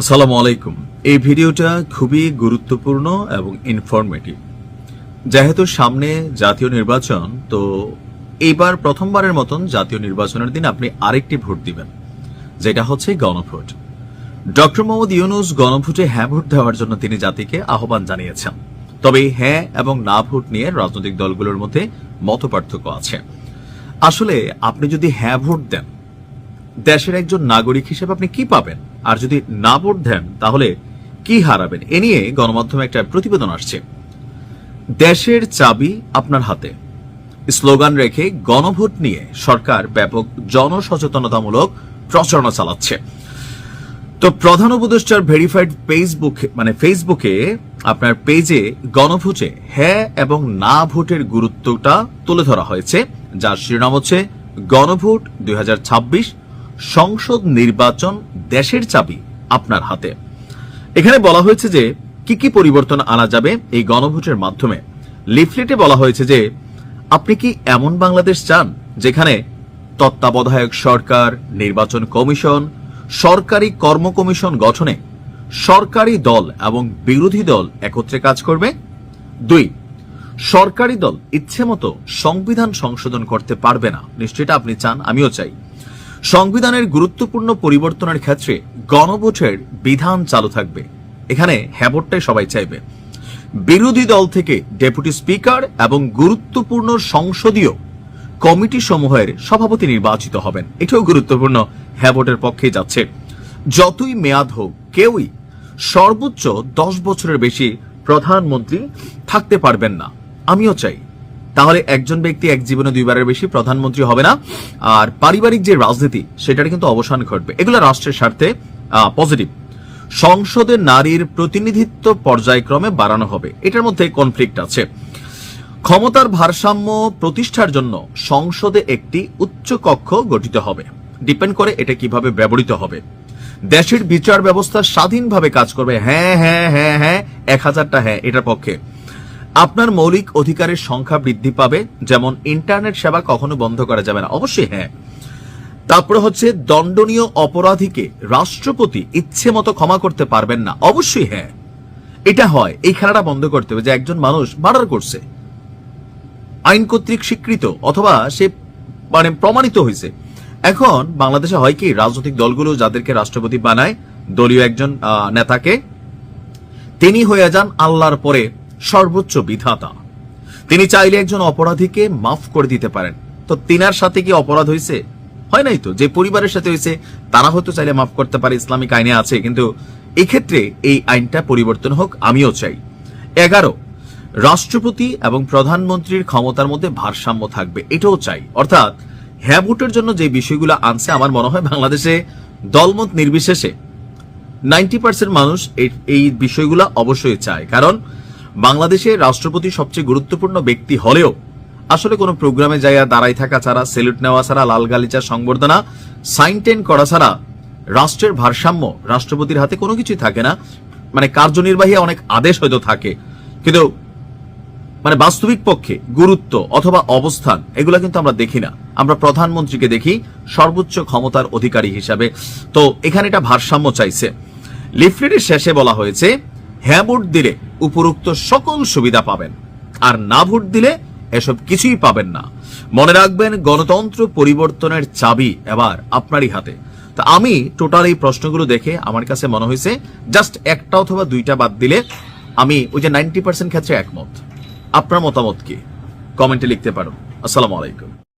আসসালামু আলাইকুম। এই ভিডিওটা খুবই গুরুত্বপূর্ণ এবং ইনফরমেটিভ যেহেতু সামনে জাতীয় নির্বাচন, তো এইবার প্রথমবারের মতন জাতীয় নির্বাচনের দিন আপনি আরেকটি ভোট দিবেন, যেটা হচ্ছে গণভোট। ডক্টর মোহাম্মদ ইউনুস গণভোটে হ্যাঁ ভোট দেওয়ার জন্য তিনি জাতিকে আহ্বান জানিয়েছেন। তবে হ্যাঁ এবং না ভোট নিয়ে রাজনৈতিক দলগুলোর মধ্যে মত পার্থক্য আছে। আসলে আপনি যদি হ্যাঁ ভোট দেন, দেশের একজন নাগরিক হিসেবে আপনি কি পাবেন? আর যদি না ভোট দেন, তাহলে কি হারাবেন? এ নিয়ে গণমাধ্যমে একটা প্রতিবেদন আসছে। দেশের চাবি আপনার হাতে। স্লোগান রেখে গণভোট নিয়ে সরকার ব্যাপক জনসচেতনতামূলক প্রচারণা চালাচ্ছে। তো প্রধান উপদেষ্টার ভেরিফাইড ফেসবুক মানে ফেসবুকে আপনার পেজে গণভোটে হ্যাঁ এবং না ভোটের গুরুত্বটা তুলে ধরা হয়েছে। যার শিরোনাম হচ্ছে গণভোট দুই হাজার ছাব্বিশ সংসদ নির্বাচন দেশের চাবি আপনার হাতে। এখানে বলা হয়েছে যে, কি কি পরিবর্তন আনা যাবে এই গণভোটের মাধ্যমে। লিফলেটে বলা হয়েছে যে, আপনি কি এমন বাংলাদেশ চান যেখানে তত্ত্বাবধায়ক সরকার, নির্বাচন কমিশন, সরকারি কর্ম কমিশন গঠনে সরকারি দল এবং বিরোধী দল একত্রে কাজ করবে? দুই, সরকারি দল ইচ্ছে মতো সংবিধান সংশোধন করতে পারবে না। নিশ্চয়টা আপনি চান, আমিও চাই। সংবিধানের গুরুত্বপূর্ণ পরিবর্তনের ক্ষেত্রে গণভোটের বিধান চালু থাকবে। এখানে হ্যাভোটটাই সবাই চাইবে। বিরোধী দল থেকে ডেপুটি স্পিকার এবং গুরুত্বপূর্ণ সংসদীয় কমিটি সমূহের সভাপতি নির্বাচিত হবেন। এটাও গুরুত্বপূর্ণ হ্যাভোটের পক্ষে যাচ্ছে। যতই মেয়াদ হোক, কেউই সর্বোচ্চ দশ বছরের বেশি প্রধানমন্ত্রী থাকতে পারবেন না। আমিও চাই। তাহলে একজন ব্যক্তি এক জীবনে দুইবারের বেশি প্রধানমন্ত্রী হবে না। আর পারিবারিক যে রাজনীতি, সেটার কিন্তু অবসান ঘটবে। এগুলো রাষ্ট্রের স্বার্থে পজিটিভ সংসদে নারীর প্রতিনিধিত্ব পর্যায়ক্রমে বাড়ানো হবে। এটার মধ্যে কনফ্লিক্ট আছে। ক্ষমতার ভারসাম্য প্রতিষ্ঠার জন্য সংসদে একটি উচ্চ কক্ষ গঠিত হবে। ডিপেন্ড করে এটা কীভাবে ব্যবহৃত হবে। দেশের বিচার ব্যবস্থা স্বাধীনভাবে কাজ করবে। হ্যাঁ হ্যাঁ হ্যাঁ হ্যাঁ এক হাজারটা হ্যাঁ এটার পক্ষে। আপনার মৌলিক অধিকারের সংখ্যা বৃদ্ধি পাবে, যেমন ইন্টারনেট সেবা কখনো বন্ধ করা যাবে না। অবশ্যই হ্যাঁ। তারপরে হচ্ছে দণ্ডনীয় অপরাধীকে রাষ্ট্রপতি ইচ্ছে মতো ক্ষমা করতে পারবেন না। অবশ্যই হ্যাঁ। এটা হয়। এই খেলাটা বন্ধ করতে হবে যে একজন মানুষ মার্ডার করছে। আইন কর্তৃক স্বীকৃত অথবা সে মানে প্রমাণিত হয়েছে। এখন বাংলাদেশে হয় কি, রাজনৈতিক দলগুলো যাদেরকে রাষ্ট্রপতি বানায়, দলীয় একজন নেতাকে, তিনি হয়ে যান আল্লাহর পরে সর্বোচ্চ বিধাতা। তিনি চাইলে একজন অপরাধীকে মাফ করে দিতে পারেন। তো তিনার সাথে কি অপরাধ হয়েছে হয় নাই তো? যে পরিবারের সাথে হয়েছে তারা হয়তো চাইলে মাফ করতে পারে, ইসলামিক আইনে আছে। কিন্তু এক্ষেত্রে এই আইনটা পরিবর্তন হোক, আমিও চাই। এগারো, রাষ্ট্রপতি এবং প্রধানমন্ত্রীর ক্ষমতার মধ্যে ভারসাম্য থাকবে, এটাও চাই। অর্থাৎ হ্যাঁ ভোটের জন্য যে বিষয়গুলো আনছে, আমার মনে হয় বাংলাদেশে দলমত নির্বিশেষে। নাইনটি পার্সেন্ট মানুষ এই- এই বিষয়গুলো অবশ্যই চায়। কারণ বাংলাদেশে রাষ্ট্রপতি সবচেয়ে গুরুত্বপূর্ণ ব্যক্তি হলেও আসলে কোনো প্রোগ্রামে যাইয়া দাঁড়াই থাকা ছাড়া সেলুট নেওয়া ছাড়া, লাল গালিচা সংবর্ধনা সাইন টেন করা ছাড়া রাষ্ট্রের ভারসাম্য রাষ্ট্রপতির হাতে কোনো কিছুই থাকে না। মানে কার্যনির্বাহী অনেক আদেশ হয়তো থাকে, কিন্তু মানে বাস্তবিক পক্ষে গুরুত্ব অথবা অবস্থান এগুলো কিন্তু আমরা দেখি না। আমরা প্রধানমন্ত্রীকে দেখি সর্বোচ্চ ক্ষমতার অধিকারী হিসাবে। তো এখানে এটা ভারসাম্য চাইছে। লিফলেটের শেষে বলা হয়েছে হ্যাঁ ভোট দিলে উপরোক্ত সকল সুবিধা পাবেন। আর না ভোট দিলে এসব কিছুই পাবেন না। মনে রাখবেন, গণতন্ত্র পরিবর্তনের চাবি এবার আপনারই হাতে। তা আমি টোটাল এই প্রশ্নগুলো দেখে আমার কাছে মনে হয়েছে, জাস্ট একটা অথবা দুইটা বাদ দিলে আমি ওই যে নাইনটি পার্সেন্ট ক্ষেত্রে একমত। আপনার মতামত কি? কমেন্টে লিখতে পারো। আসসালামু আলাইকুম।